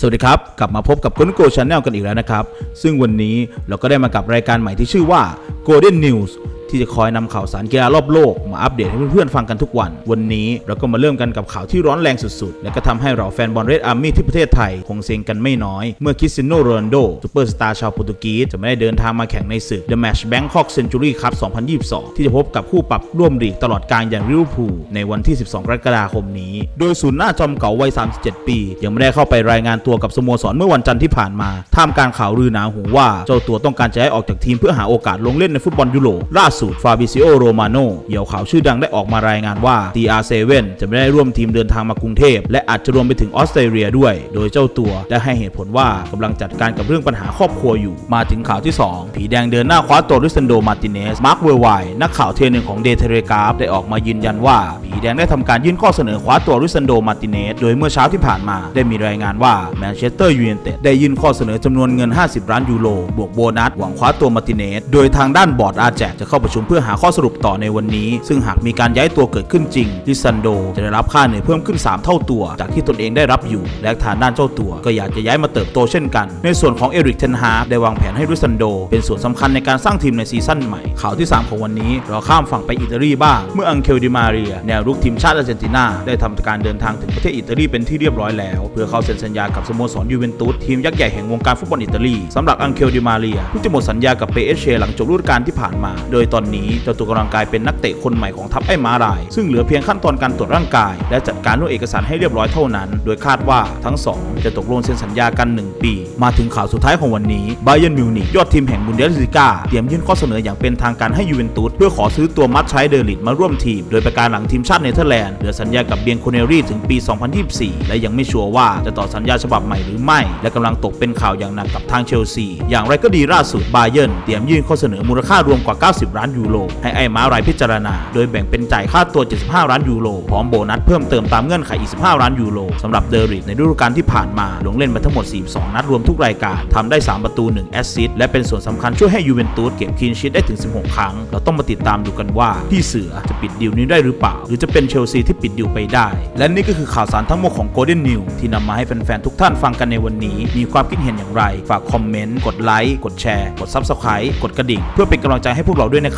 สวัสดีครับ กลับมาพบกับคุณโกชาแนลกันอีกแล้วนะครับ ซึ่งวันนี้เราก็ได้มากับรายการใหม่ที่ชื่อว่า Golden News ที่จะคอยนำข่าวสารกีฬารอบโลกมาอัปเดตให้เพื่อนๆฟังกันทุกวัน วันนี้เราก็มาเริ่มกันกับข่าวที่ร้อนแรงสุดๆ และก็ทำให้เราแฟนบอลเรดอาร์มี่ที่ประเทศไทย คงเซ็งกันไม่น้อย เมื่อคริสเตียโนโรนัลโดซูเปอร์สตาร์ชาวโปรตุเกสจะไม่ได้เดินทางมาแข่งในศึก The Match Bangkok Century Cup 2022 ที่จะพบกับคู่ปรับร่วมลีกตลอดการอย่างลิเวอร์พูลในวันที่ 12 กรกฎาคมนี้ โดยศูนย์หน้าจอมเก่าวัย 37 ปี ยังไม่ได้เข้าไปรายงานตัวกับสโมสรเมื่อวันจันทร์ที่ผ่านมาท่ามกลางข่าวลือหนาหูว่าเจ้าตัวต้องการจะให้ออกจากทีมเพื่อหาโอกาสลงเล่นในฟุตบอลยุโรปล่าสุดฟาบิซิโอโรมาโนเหยี่ยวข่าวชื่อดังได้ออกมารายงานว่า TR7 จะไม่ได้ร่วมทีมเดินทางมากรุงเทพ และอาจจะรวมไปถึงออสเตรเลียด้วย โดยเจ้าตัวได้ให้เหตุผลว่ากำลังจัดการกับเรื่องปัญหาครอบครัวอยู่ มาถึงข่าวที่ 2 ผีแดงเดินหน้าคว้าตัวริซันโดมาร์ติเนส มาร์คเวลไวนักข่าวเทหนึ่งของเดเทเรกราฟได้ออกมายืนยันว่า ผีแดงได้ทำการยื่นข้อเสนอคว้าตัวริซันโดมาร์ติเนส โดยเมื่อเช้าที่ผ่านมาได้มีรายงานว่าแมนเชสเตอร์ยูไนเต็ดได้ยื่นข้อเสนอจำนวนเงิน 50 ล้านยูโรบวกโบนัสหวังคว้าตัวมาร์ติเนส โดยทางด้านบอร์ดอาแจกจะเข้าประชุมเพื่อหาข้อสรุปต่อในวันนี้ ซึ่งหากมีการย้ายตัวเกิดขึ้นจริงลิซันโดจะได้รับค่าเหนื่อยเพิ่มขึ้น 3 เท่าตัว จากที่ตนเองได้รับอยู่ และทางด้านเจ้าตัว ก็อยากจะย้ายมาเติบโตเช่นกัน ในส่วนของเอริกเทนฮาร์ได้วางแผนให้ลิซันโด เป็นส่วนสำคัญในการสร้างทีมในซีซั่นใหม่ข่าวที่ 3 ของวันนี้เราข้ามฝั่งไปอิตาลีบ้างเมื่ออังเคลดิมาเรียแนวรุกทีมชาติอาร์เจนตินาได้ทำการเดินทางถึงประเทศอิตาลีเป็นที่เรียบร้อยแล้ว เพื่อเข้าเซ็นสัญญากับสโมสรยูเวนตุสทีมยักษ์ใหญ่แห่งวงการฟุตบอลอิตาลีสำหรับอังเคลดิมาเรียเพิ่งจะหมดสัญญากับเปเอเชหลังจบฤดูกาลที่ผ่านมา โดยตอนนี้เจ้าตัวกำลังกลายเป็นนักเตะคนใหม่ของทัพไอ้ม้าราย ซึ่งเหลือเพียงขั้นตอนการตรวจร่างกาย และจัดการด้วยเอกสารให้เรียบร้อยเท่านั้น โดยคาดว่าทั้งสองจะตกลงเซ็นสัญญากัน 1 ปี มาถึงข่าวสุดท้ายของวันนี้บาเยนมิวนิกยอดทีมแห่งบุนเดสลิก้าเตรียมยื่นข้อเสนออย่างเป็นทางการให้ยูเวนตุสเพื่อขอซื้อตัวมัตชัยเดลิตมาร่วมทีม โดยประการหลังทีมชาติเนเธอร์แลนด์เหลือสัญญากับเบียงโคเนรีถึงปี 2024 และยังไม่ชัวร์ว่าจะต่อสัญญาฉบับใหม่หรือไม่ และกำลังตกเป็นข่าวอย่างหนักกับทางเชลซีอย่างไรก็ดีล่าสุดบาเย r n เตรียมยื่นข้อเสนอมูลค่ารวมกว่า 90ล้านยูโรให้ไอ้ม้ารายพิจารณา โดยแบ่งเป็นจ่ายค่าตัว 75 ล้านยูโรพร้อมโบนัสเพิ่มเติมตามเงื่อนไขอีก15ล้านยูโรสำหรับเดริกในฤดูกาลที่ผ่านมา ลงเล่นมาทั้งหมด 42 นัดรวมทุกรายการทำได้ 3 ประตู 1 แอสซิสต์และเป็นส่วนสำคัญช่วยให้ยูเวนตุสเก็บคลีนชีตได้ถึง 16 ครั้ง เราต้องมาติดตามดูกันว่าพี่เสือจะปิดดีลนี้ได้หรือเปล่า หรือจะเป็นเชลซีที่ปิดดีลไปได้ และนี่ก็คือข่าวสารทั้งหมดของ Golden News ที่นำมาให้แฟนๆทุกท่านฟังกันในวันนี้ มีความคิดเห็นอย่างไร ฝากคอมเมนต์กดไลค์กดแชร์กด Subscribe กดกระดิ่งเพื่อเป็นกำลังใจให้พวกเราด้วยนะครับ